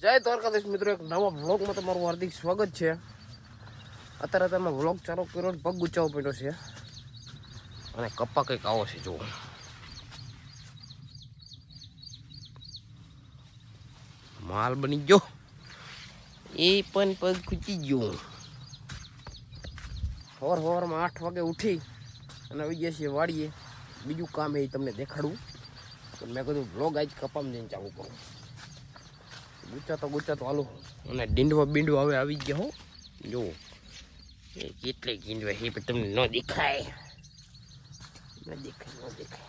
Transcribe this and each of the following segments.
જય દ્વારકાધીશ મિત્રો એક નવા વ્લોગમાં તમારું હાર્દિક સ્વાગત છે. અત્યારે તમે વ્લોગ ચાલુ કર્યો પગ ગુચાવો પડ્યો છે. અને કપ્પા કંઈક આવો છે જુઓ. માલ બની ગયો. એ પણ પગ ખૂચી ગયો. હોર હોરમાં આઠ વાગે ઉઠી અને આવી ગયા છીએ વાડીએ. બીજું કામ એ તમને દેખાડું. તો મેં કીધું વ્લોગ આજ કપામાં જઈને ચાલુ કરું. ગુચાતો ગુચ્ચા હાલો. અને ડીંડવા બીંડવા હવે આવી ગયા હો. જો એ કેટલે ગીંડવા એ પણ તમને ન દેખાય. ન દેખાય ન દેખાય.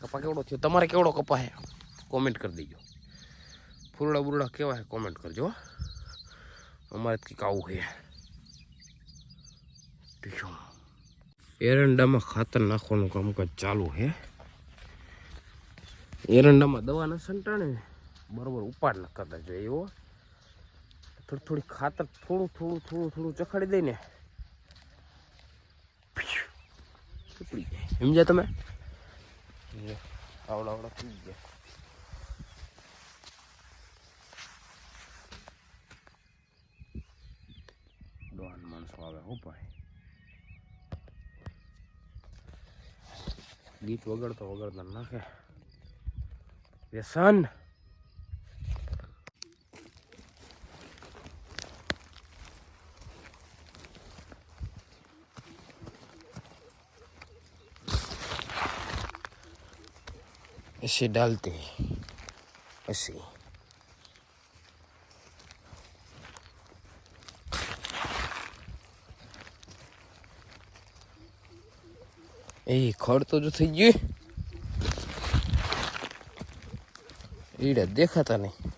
કપા કેવડો થયો? તમારે કેવડો કપા હે કોમેન્ટ કરી દેજો. ફૂરડા બુરડા કેવા હે કોમેન્ટ કરજો અમારે કંઈક આવું હે. એરંડામાં ખાતર નાખવાનું કામકાજ ચાલુ છે. એરંડામાં દવા ન સંટાણે બરોબર ઉપાડ ન કરતા જોઈએ એવો. થોડી થોડી ખાતર થોડું થોડું થોડું થોડું ચખાડી દઈ ને. ઉપડી જાય સમજ્યા તમે? આવડા આવડા થઈ ગયા. દોઢ માણસો આવે હો ગીત વગાડતો વગાડતા નાખે. વ્યસન ऐसे डालते हैं ऐसे એ ખડ તો જો થઈ ગયું ઈડા દેખાતા નહીં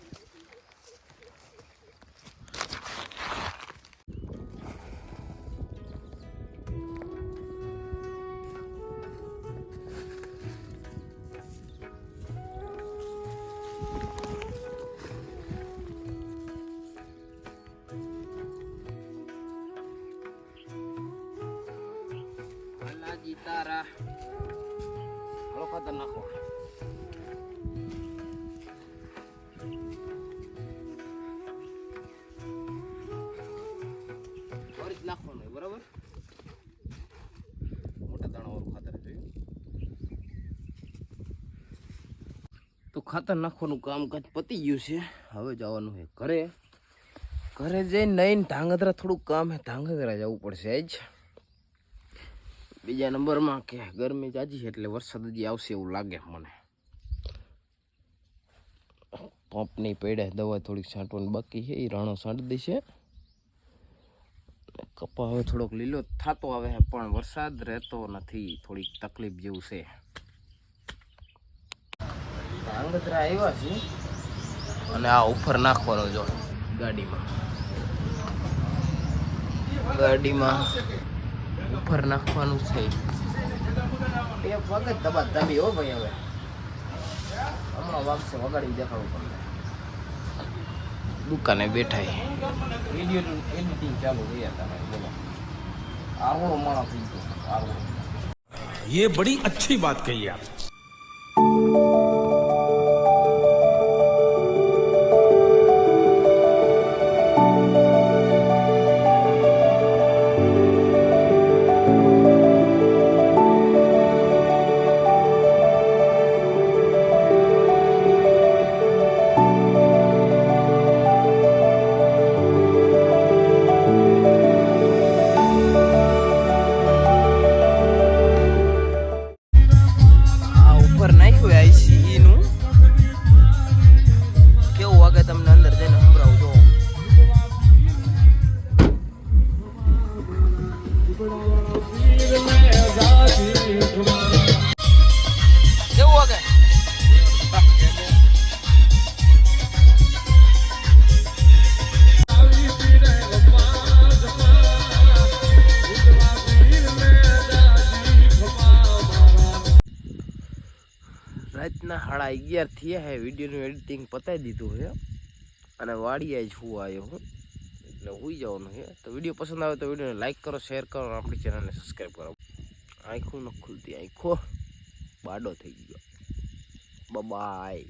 અલાજી તારા હળો ખાતર તો ખાતર નાખવાનું કામકાજ પતી ગયું છે. હવે જવાનું છે ઘરે. ઘરે જઈને નહીં ધાંગધ્રા થોડુંક કામ છે. ધાંગધ્રા જવું પડશે જ બીજા નંબરમાં કે ગરમી જાજી છે એટલે વરસાદ હજી આવશે એવું લાગે મને. પંપની પેડે દવા થોડીક છાંટવાની બાકી છે. એ રાણો છાંટી દેશે. કપા હવે થોડોક લીલો થતો આવે પણ વરસાદ રહેતો નથી. થોડીક તકલીફ જેવું છે. ધાંગધ્રા આવ્યા છે અને આ ઉપર નાખવાનો જો ગાડીમાં ગાડીમાં ઉપર નાખવાનું છે એ વગર દબા દબી હો ભાઈ હવે હમણાં વાગશે વગાડી દેખાડવું પડે દુકાને બેઠા વિડીયો એડિટિંગ ચાલુ રહ્યા હતા બોલો આવડો માણસ થઈ ગયો આવડો ये बड़ी अच्छी बात कही आप સાડા અગિયાર થયા હે, વિડીયોનું એડિટિંગ પતાવી દીધું છે અને વાડીએ જ હું આવ્યો હું, એટલે હોઈ જવાનું છે તો વીડિયો પસંદ આવે તો વિડીયોને લાઇક કરો શેર કરો, અને આપણી ચેનલને સબસ્ક્રાઈબ કરો. આંખો ન ખુલતી, આંખો બાડો થઈ ગયો. બાય